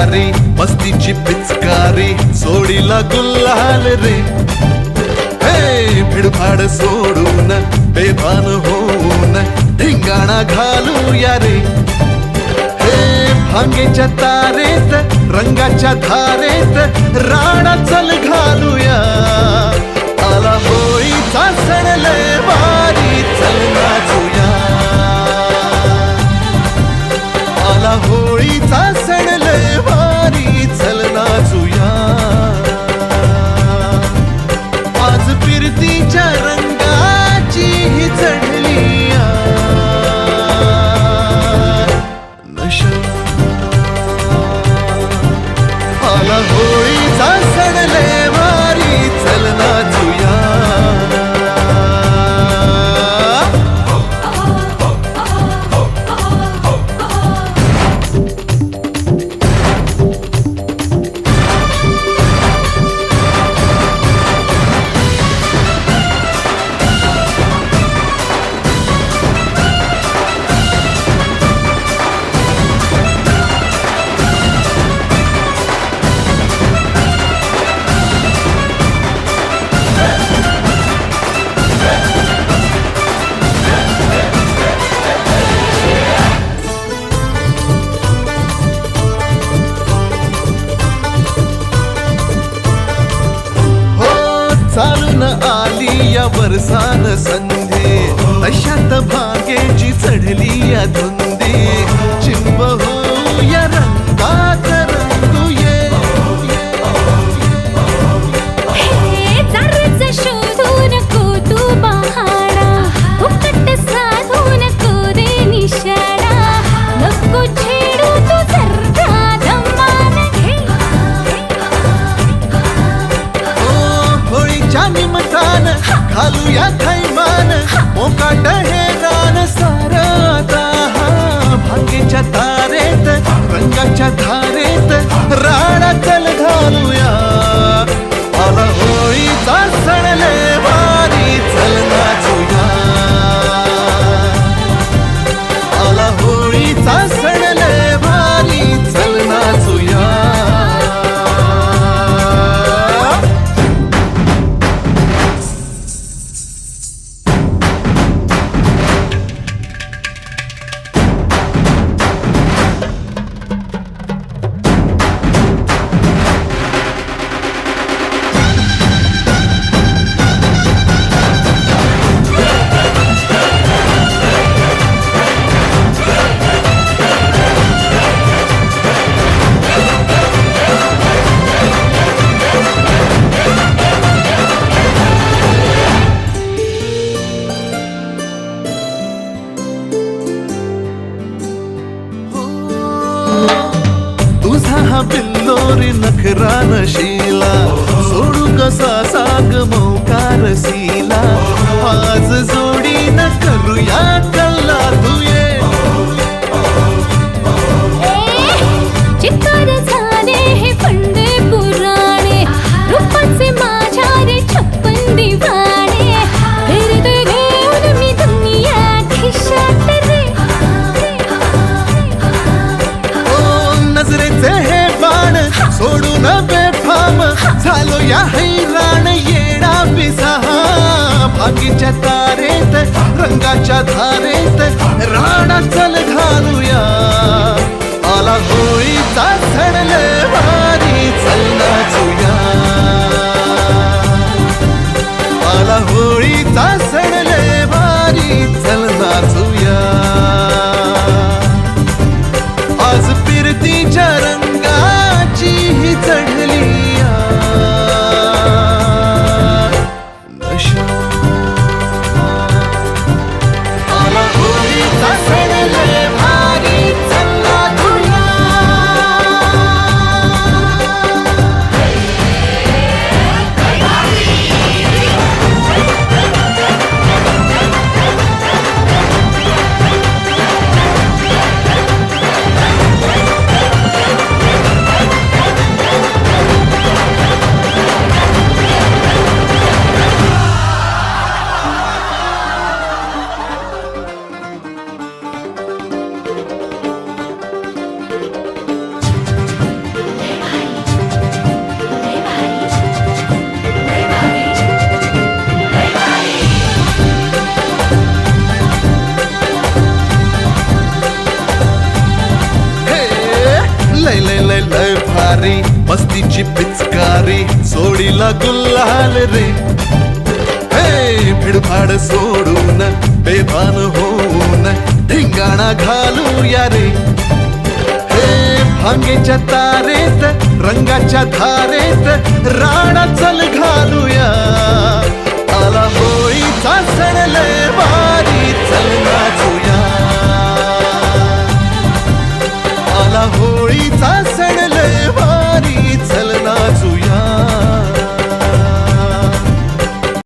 भिकारी मस्तीची पिचकारी सोडीला गुल्हाल रे. हे भिडभाड सोडून बेभान होऊन धिंगाणा घालूया रे. हे भांगेच्या तारेत रंगाच्या धारेत राणा चल घालूया. आला होळीचा सण होळीचा सण चालून आली या वरसान संधे. अशात भागेची चढली या धुंदी बिल्लोरी नखरा नशीला सोडू का झालो या हैराण येणा पिसा. भागीच्या तारेत रंगाच्या धारेत राणा चल घालूया. आला होळीचा सण वारी भारी चल नाचूया. आला होळीचा सण लय भारी चल नाचूया. पिचकारी मस्तीची पिचकारी सोडीला गुल्हाल रे. हे भिडभाड सोडून बेभान होऊन धिंगाणा घालूया रे. हे भांगेच्या तारेत रंगाच्या धारेत राणा चल घालूया.